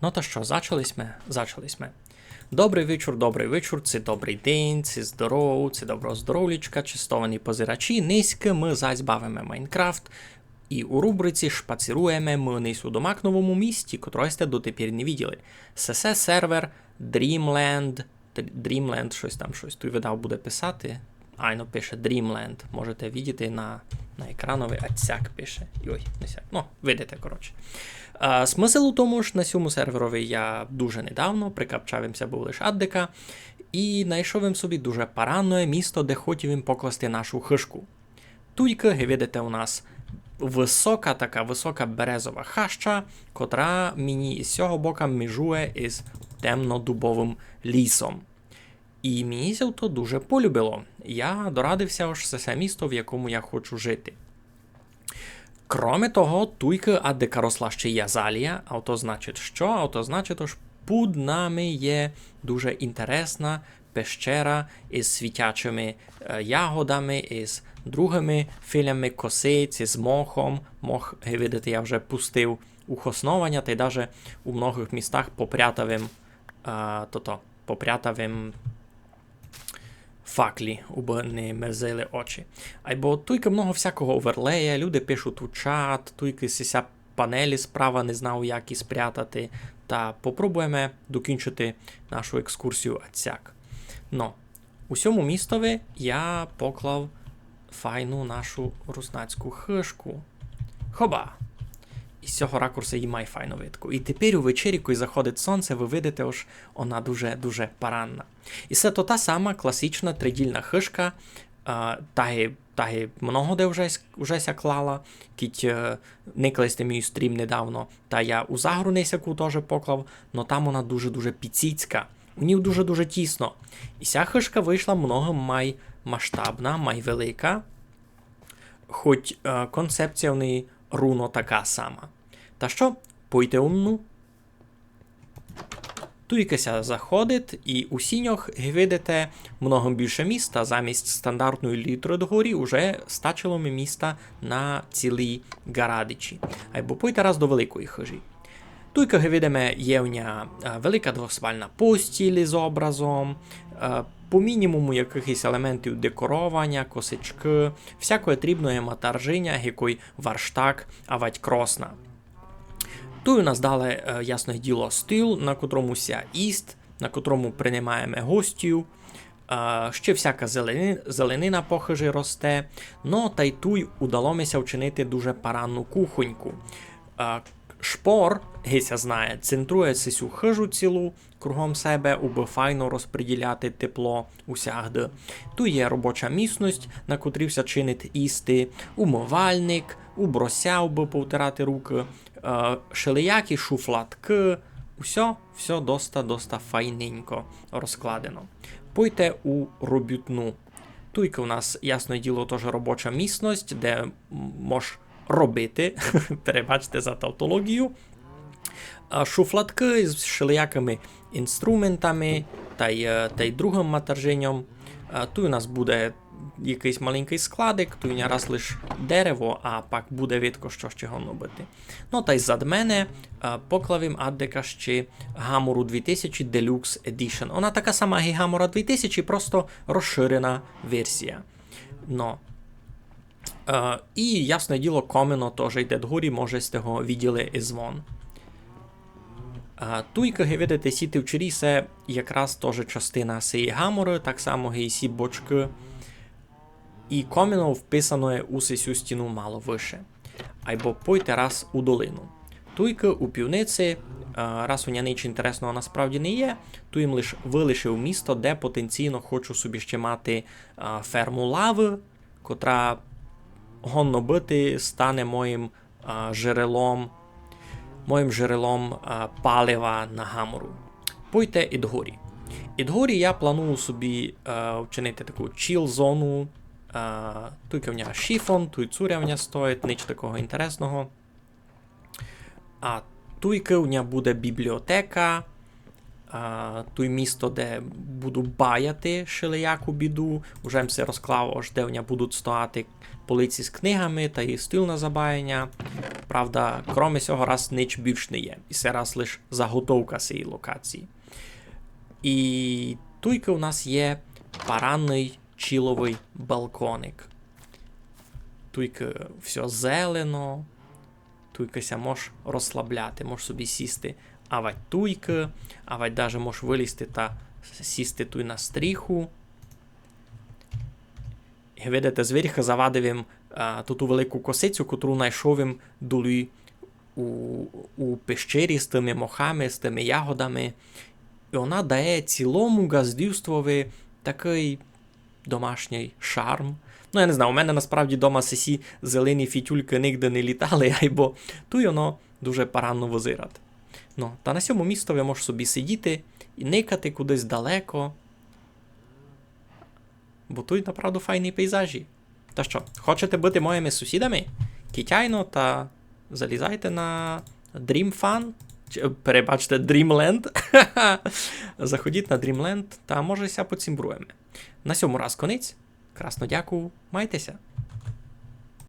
Ну то що, зачались ми? Зачались ми. Добрий вечір, добрий вечір, це добрий день, це здоров, це добро здоровлічка, чистовані позирачі. Низьки ми зазьбавимо Майнкрафт. І у рубриці шпаціруємо ми низ у домак новому місті, котрого сте дотепер не виділи. СС сервер Dreamland. Dreamland, щось там щось. Тут видав буде писати. Айно пише Dreamland. Можете видіти на, на екранові, а пише. Ой, не сяк. Ну, видите, коротше. А, смисл у тому ж на цьому серверові я дуже недавно прикапчавимся був лише аддика, і знайшов їм собі дуже паранне місто, де хотів їм покласти нашу хишку. Туйка, ви видите, у нас висока така висока березова хаща, котра мені із цього бока межує із темнодубовим лісом. І це то дуже полюбило. Я дорадився аж все місто, в якому я хочу жити. Кроме того, туйка аддика росла ще й азалія, а то значить що? А то значить, що під нами є дуже інтересна пещера із світячими е, ягодами, із другими філями косиці, з мохом. Мох, ви видите, я вже пустив ухосновання, та й навіть у многих містах попрятавим, а, то-то, попрятавим факлі, не мерзили очі. Або туйка много всякого оверлея, люди пишуть у чат, туйки сися панелі справа не знав, як і спрятати. Та попробуємо докінчити нашу екскурсію Ацяк. Но у містові я поклав файну нашу руснацьку хишку. Хоба! І з цього ракурсу її має файну видку. І тепер увечері, коли заходить сонце, ви видите, ось вона дуже-дуже паранна. І це то та сама класична тридільна хишка, таги, таги много де вже, вже ся клала, кіть е, не класти мій стрім недавно, та я у загру несяку теж поклав, но там вона дуже-дуже піціцька. У ній дуже-дуже тісно. І ця хишка вийшла много май масштабна, май велика, хоч е, концепція в неї руно така сама. Та що, пойте умну. Туйкася заходить, і у сіньох ви видите много більше міста. Замість стандартної літри догорі вже стачило ми міста на цілій Гарадичі. Або пойте раз до великої хижі. Туйка ви видимо є в ня е, велика двоспальна постіль з образом, е, по мінімуму якихось елементів декорування, косички, всякої дрібної матаржиня, який варштак, авать кросна. У нас дали, е, ясне діло, стил, на котрому ся іст, на котрому приймаємо гостів. Е, Ще всяка зелени, зеленина похижі росте. Ну та й туй удалося вчинити дуже паранну кухоньку. Е, Шпор, гися знає, центрує цю хижу цілу кругом себе, уби файно розподіляти тепло усягди. Тут є робоча міцність, на котрій вся чинить істи, умивальник, уброся, уби повтирати руки, шелеякі шуфлатки. Усе, все доста-доста файненько розкладено. Пойте у робютну. Туйка у нас, ясне діло, теж робоча міцність, де мож робити, перебачте за тавтологію. А Шуфлатки з шилякими інструментами та й, е, та й другим матерженням. Тут у нас буде якийсь маленький складик, у раз лише дерево, а пак буде видко, що з чого робити. Ну та й зад мене а, поклавим аддика ще Гамору 2000 Deluxe Edition. Вона така сама, як і Гамора 2000, просто розширена версія. Но Е, і, ясне діло, комено теж йде догорі, може з того відділи і звон. Е, Туйка, ви видите, сіти вчорі, це якраз теж частина цієї гамори, так само і сі бочки. І комено вписано є у цю стіну мало вище. Або пойте раз у долину. Туйка у півниці, е, раз у ня нічого інтересного насправді не є, то їм лише вилишив місто, де потенційно хочу собі ще мати е, ферму лави, котра гонно бити стане моїм а, джерелом, моїм джерелом палива на гамору. Пойте Ідгорі. Ідгорі я планую собі вчинити таку чіл-зону. Тут в нього шифон, тут цуря в нього стоїть, ніч такого інтересного. А туйки у нього буде бібліотека. А, той місто, де буду баяти шилеяку біду. Уже все розклав, аж де в нього будуть стояти полиці з книгами та і стил на забаяння. Правда, кроме цього раз ніч більш не є. І це раз лише заготовка цієї локації. І туйки у нас є паранний чіловий балконик. Туйки все зелено, туйкася можеш розслабляти, можеш собі сісти авать туйки, авать даже можеш вилізти та сісти туй на стріху. І видите, звіріха завадив їм ту ту велику косицю, котру знайшов їм долі у, у пещері з тими мохами, з тими ягодами. І вона дає цілому газдівствові такий домашній шарм. Ну, я не знаю, у мене насправді вдома сесі зелені фітюльки нігде не літали, айбо ту й воно дуже паранно возирати. Ну, та на цьому місто ви можете собі сидіти і никати кудись далеко. Бо тут, направду, файні пейзажі. Та що, хочете бути моїми сусідами? Китяйно та залізайте на DreamFun, чи, перебачте, Dreamland. Заходіть на Dreamland та може ся поцімбруємо. На сьому раз конець. Красно дякую, майтеся.